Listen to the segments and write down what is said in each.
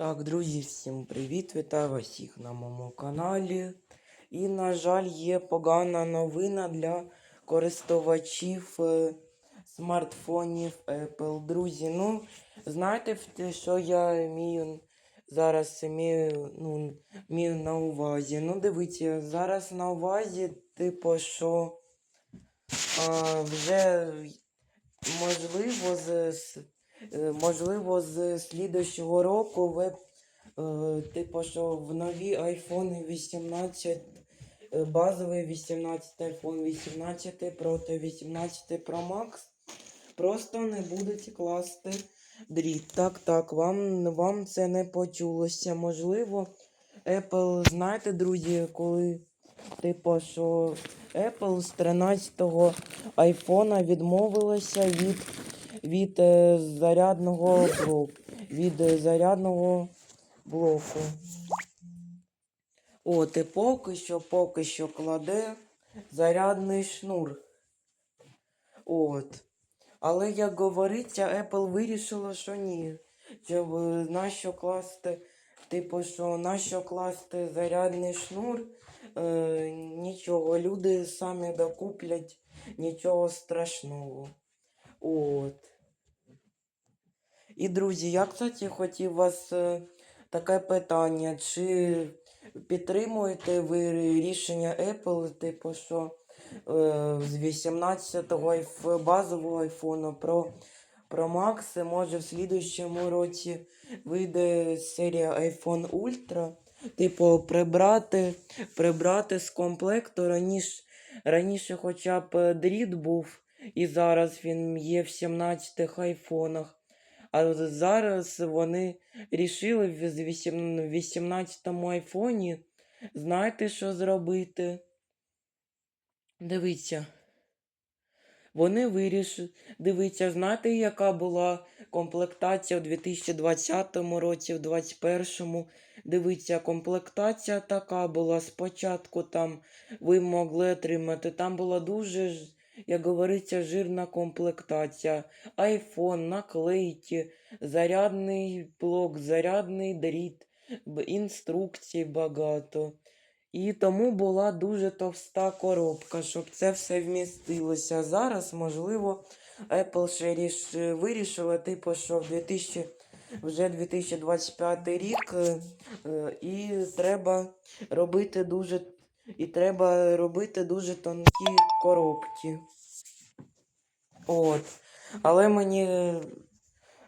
Так, друзі, всім привіт! Вітаю вас всіх на моєму каналі. І, на жаль, є погана новина для користувачів е, смартфонів Apple. Друзі, ну, знаєте, що я мію зараз мію, ну, мію на увазі. Ну, дивіться, зараз на увазі, типу, що а, вже можливо з. Е, Можливо, з слідущого року ви, е, типу, що в нові iPhone 18, е, базовий 18 iPhone 18 проти 18 Pro Max просто не будуть класти дріт. Так, так, вам, вам це не почулося. Можливо, Apple, знаєте, друзі, коли, типу, що Apple з 13-го iPhone відмовилася від від е, зарядного блоку. Від е, зарядного блоку. От, і поки що, поки що кладе зарядний шнур. От. Але як говориться, Apple вирішила, що ні. Що е, нащо класти, типу, що нащо класти зарядний шнур, е, нічого, люди самі докуплять, нічого страшного. От. І, друзі, я, кстати, хотів вас е, таке питання. Чи підтримуєте ви рішення Apple, типу, що е, з 18-го айф- базового iPhone про, про Max може в слідуючому році вийде серія iPhone Ultra? Типу, прибрати, прибрати з комплекту раніше, раніше хоча б дріт був, і зараз він є в 17 айфонах. А зараз вони рішили в 18-му айфоні. Знаєте, що зробити? Дивіться. Вони вирішили. Дивіться, знаєте, яка була комплектація у 2020 році, в 2021. Дивіться, комплектація така була. Спочатку там ви могли отримати. Там була дуже, ж- як говориться, жирна комплектація. Айфон, наклейки, зарядний блок, зарядний дріт, інструкцій багато. І тому була дуже товста коробка, щоб це все вмістилося. Зараз, можливо, Apple ще ріш... вирішила, типу, що в 2000... вже 2025 рік е, і треба робити дуже і треба робити дуже тонкі коробки. От. Але мені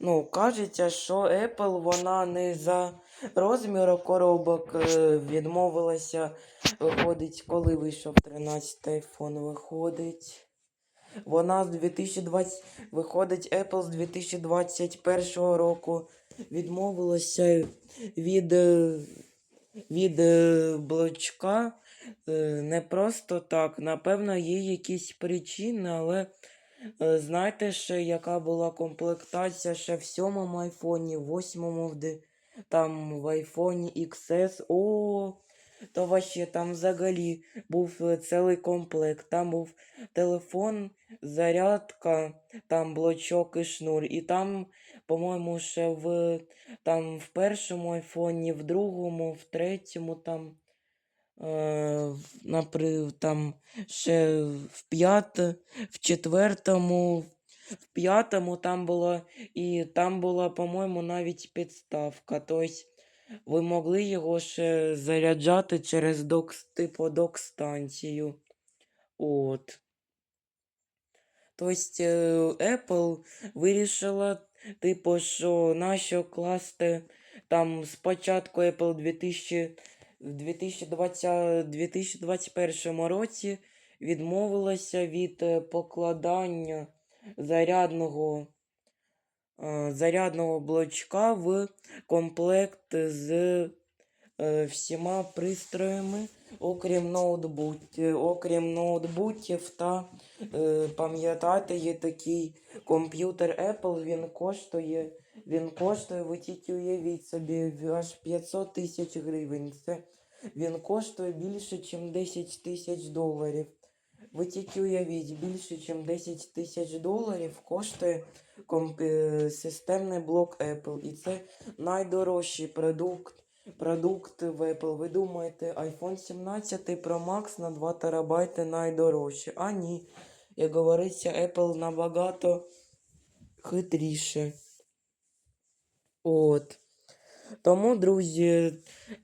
ну, кажеться, що Apple вона не за розміром коробок е, відмовилася. Виходить, коли вийшов 13 iPhone, виходить. Вона з 2020, виходить, Apple з 2021 року відмовилася від, е, від е, блочка. Е, Не просто так. Напевно, є якісь причини, але е, знаєте ще, яка була комплектація ще в сьомому айфоні, в восьмому, там в айфоні XS. О, то вообще там взагалі був е, цілий комплект. Там був телефон, зарядка, там блочок і шнур. І там, по-моєму, ще в, там, в першому айфоні, в другому, в третьому там. Е, напри, там ще в п'яте, в четвертому, в п'ятому там було, і там була, по-моєму, навіть підставка. Тобто ви могли його ще заряджати через док, типу док-станцію. От. Тобто Apple вирішила, типу, що нащо класти там спочатку Apple 2000, в 2020, 2021 році відмовилася від е, покладання зарядного, е, зарядного блочка в комплект з е, всіма пристроями, окрім ноутбуків, окрім ноутбуків та пам'ятати, є такий комп'ютер Apple, він коштує, він коштує, ви тільки уявіть собі, аж 500 тисяч гривень. Це він коштує більше, ніж 10 тисяч доларів. Ви тільки уявіть, більше, ніж 10 тисяч доларів коштує комп... е, системний блок Apple. І це найдорожчий продукт, продукт в Apple. Ви думаєте, iPhone 17 Pro Max на 2 терабайти найдорожчий. А ні, як говориться, Apple набагато хитріше. От. Тому, друзі,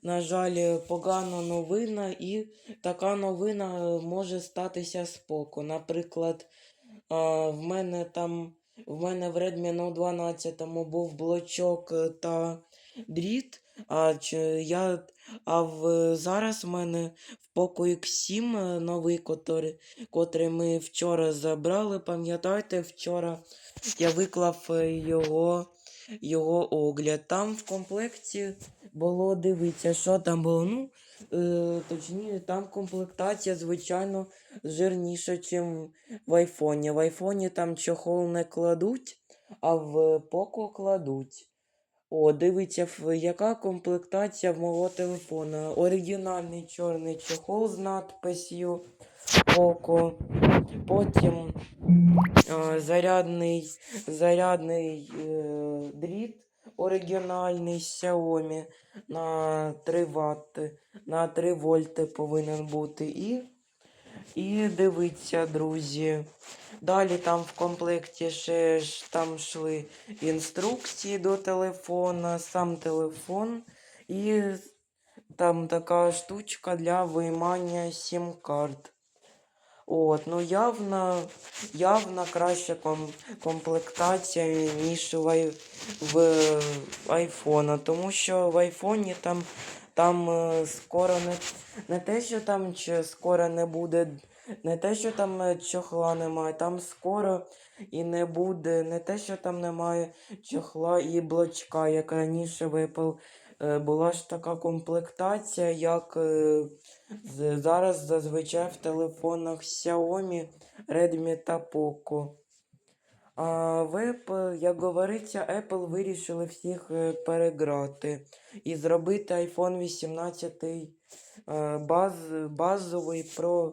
на жаль, погана новина, і така новина може статися споку. Наприклад, в мене там, в мене в Redmi Note 12 був блочок е, та дріт, а, я, а в, зараз в мене в Poco X7 е, новий, котрий, котрий ми вчора забрали. Пам'ятаєте, вчора я виклав е, його його огляд. Там в комплекті було дивіться, що там було. Ну, е, точніше, там комплектація, звичайно, жирніша, ніж в айфоні. В айфоні там чохол не кладуть, а в Poco кладуть. О, дивіться, яка комплектація в мого телефона. Оригінальний чорний чохол з надписью Poco. Потім е, зарядний, зарядний е, дріт оригінальний Xiaomi на 3 Вт, на 3 вольти повинен бути. І, і дивіться, друзі. Далі там в комплекті ще ж там йшли інструкції до телефона, сам телефон і там така штучка для виймання сім-карт. От, ну явно, явно краща ком, комплектація, ніж в, в айфона. Тому що в айфоні там, там е, скоро не, не те, що там чи скоро не буде, не те, що там е, чохла немає, там скоро і не буде, не те, що там немає чохла і блочка, як раніше в Apple. Е, Була ж така комплектація, як е, зараз зазвичай в телефонах Xiaomi, Redmi та Poco. А в Apple, як говориться, Apple вирішили всіх е, переграти і зробити iPhone 18 е, баз, базовий Pro,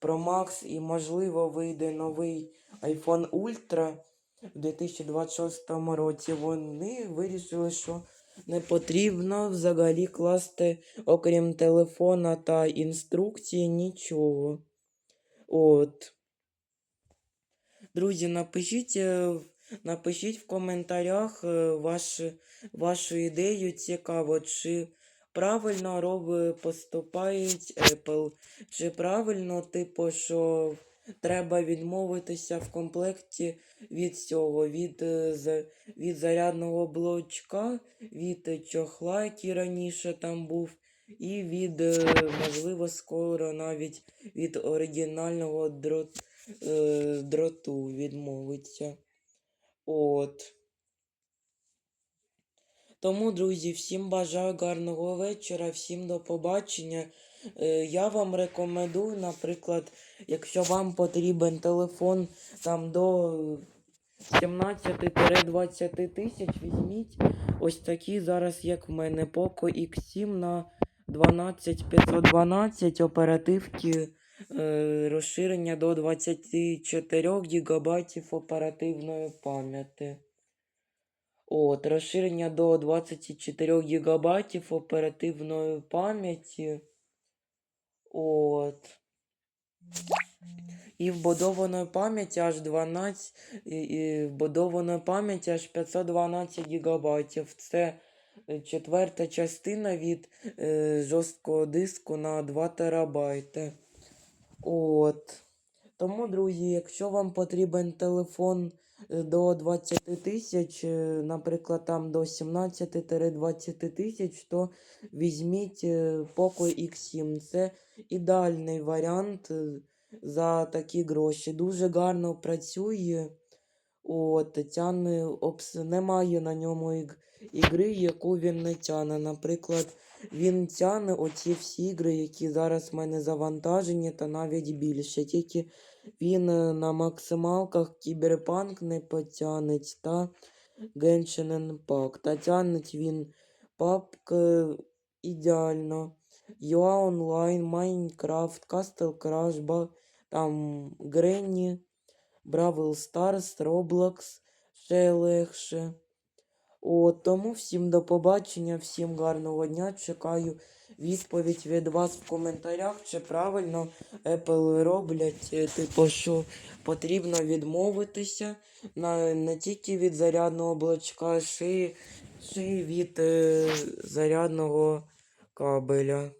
Pro Max і, можливо, вийде новий iPhone Ultra в 2026 році. Вони вирішили, що не потрібно взагалі класти, окрім телефона та інструкції, нічого. От. Друзі, напишіть, е, напишіть в коментарях е, ваш, вашу ідею цікаво, чи правильно роби, поступають Apple, чи правильно, типу, що треба відмовитися в комплекті від цього, від, е, від зарядного блочка, від чохла, який раніше там був, і від, е, можливо, скоро навіть від оригінального дроту е, дроту відмовиться. От. Тому, друзі, всім бажаю гарного вечора, всім до побачення. Е, Я вам рекомендую, наприклад, якщо вам потрібен телефон там до 17-20 тисяч, візьміть ось такі зараз, як в мене, Poco X7 на 12512 оперативки е, розширення до 24 ГБ оперативної пам'яті. От, розширення до 24 ГБ оперативної пам'яті. От. І вбудованої пам'яті аж 12, і, вбудованої пам'яті аж 512 ГБ. Це е, четверта частина від е, жорсткого диску на 2 терабайти. От. Тому, друзі, якщо вам потрібен телефон до 20 тисяч, е, наприклад, там до 17-20 тисяч, то візьміть е, Poco X7. Це ідеальний варіант е, за такі гроші. Дуже гарно працює. От, тяне, обс... Немає на ньому іг... ігри, яку він не тяне. Наприклад, він тяне оці всі ігри, які зараз в мене завантажені, та навіть більше. Тільки він е, на максималках Кіберпанк не потягнеть та Genshin Impact. Та тягнеть він папк ідеально. UA Online, Minecraft, Castle Crash, ба... там Гренні, Бравл Старс, Роблокс, ще легше. От, тому всім до побачення, всім гарного дня. Чекаю відповідь від вас в коментарях, чи правильно Apple роблять, е, типу, що потрібно відмовитися на, не тільки від зарядного блочка, а й- ще й від е, зарядного кабеля.